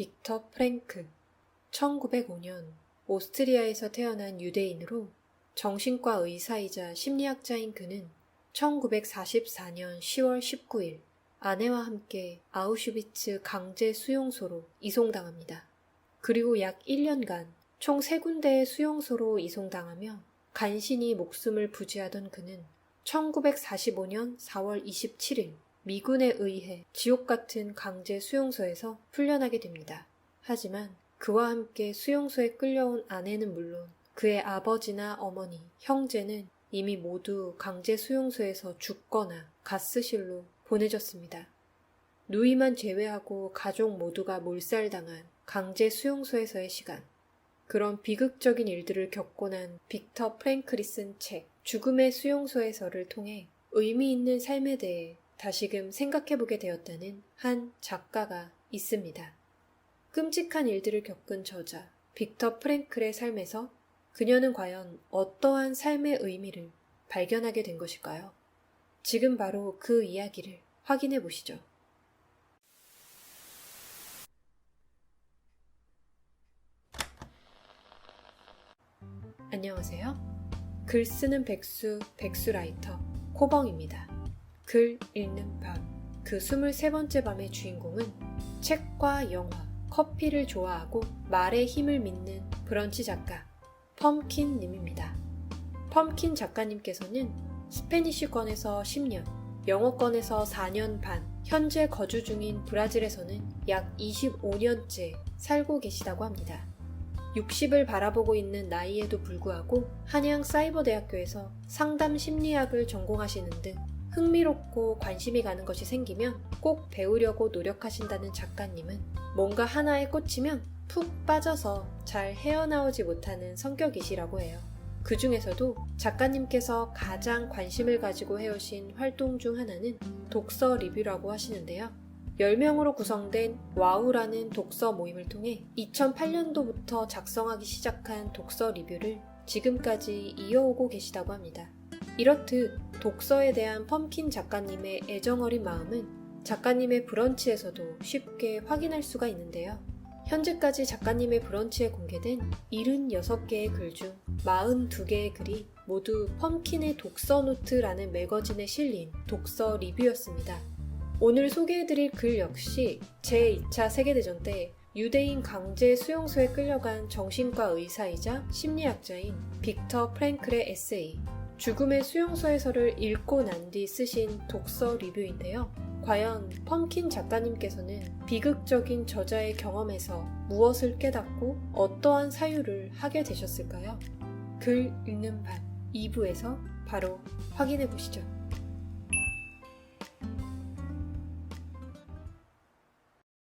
빅터 프랭크 1905년 오스트리아에서 태어난 유대인으로 정신과 의사이자 심리학자인 그는 1944년 10월 19일 아내와 함께 아우슈비츠 강제 수용소로 이송당합니다. 그리고 약 1년간 총 3군데의 수용소로 이송당하며 간신히 목숨을 부지하던 그는 1945년 4월 27일 미군에 의해 지옥 같은 강제 수용소에서 풀려나게 됩니다. 하지만 그와 함께 수용소에 끌려온 아내는 물론 그의 아버지나 어머니, 형제는 이미 모두 강제 수용소에서 죽거나 가스실로 보내졌습니다. 누이만 제외하고 가족 모두가 몰살당한 강제 수용소에서의 시간. 그런 비극적인 일들을 겪고 난 빅터 프랭클이 쓴 책, 죽음의 수용소에서를 통해 의미 있는 삶에 대해 다시금 생각해보게 되었다는 한 작가가 있습니다. 끔찍한 일들을 겪은 저자, 빅터 프랭클의 삶에서 그녀는 과연 어떠한 삶의 의미를 발견하게 된 것일까요? 지금 바로 그 이야기를 확인해 보시죠. 안녕하세요. 글 쓰는 백수, 백수라이터, 코벙입니다. 글 읽는 밤. 그 23번째 밤의 주인공은 책과 영화, 커피를 좋아하고 말의 힘을 믿는 브런치 작가, 펌킨님입니다. 펌킨 작가님께서는 스페니쉬권에서 10년, 영어권에서 4년 반, 현재 거주 중인 브라질에서는 약 25년째 살고 계시다고 합니다. 60을 바라보고 있는 나이에도 불구하고 한양 사이버대학교에서 상담 심리학을 전공하시는 등 흥미롭고 관심이 가는 것이 생기면 꼭 배우려고 노력하신다는 작가님은 뭔가 하나에 꽂히면 푹 빠져서 잘 헤어나오지 못하는 성격이시라고 해요. 그 중에서도 작가님께서 가장 관심을 가지고 해오신 활동 중 하나는 독서 리뷰라고 하시는데요. 10명으로 구성된 와우라는 독서 모임을 통해 2008년도부터 작성하기 시작한 독서 리뷰를 지금까지 이어오고 계시다고 합니다. 이렇듯 독서에 대한 펌킨 작가님의 애정어린 마음은 작가님의 브런치에서도 쉽게 확인할 수가 있는데요. 현재까지 작가님의 브런치에 공개된 76개의 글 중 42개의 글이 모두 펌킨의 독서 노트라는 매거진에 실린 독서 리뷰였습니다. 오늘 소개해드릴 글 역시 제2차 세계대전 때 유대인 강제 수용소에 끌려간 정신과 의사이자 심리학자인 빅터 프랭클의 에세이 죽음의 수용소에서를 읽고 난 뒤 쓰신 독서 리뷰인데요. 과연 펌킨 작가님께서는 비극적인 저자의 경험에서 무엇을 깨닫고 어떠한 사유를 하게 되셨을까요? 글 읽는 밤 2부에서 바로 확인해 보시죠.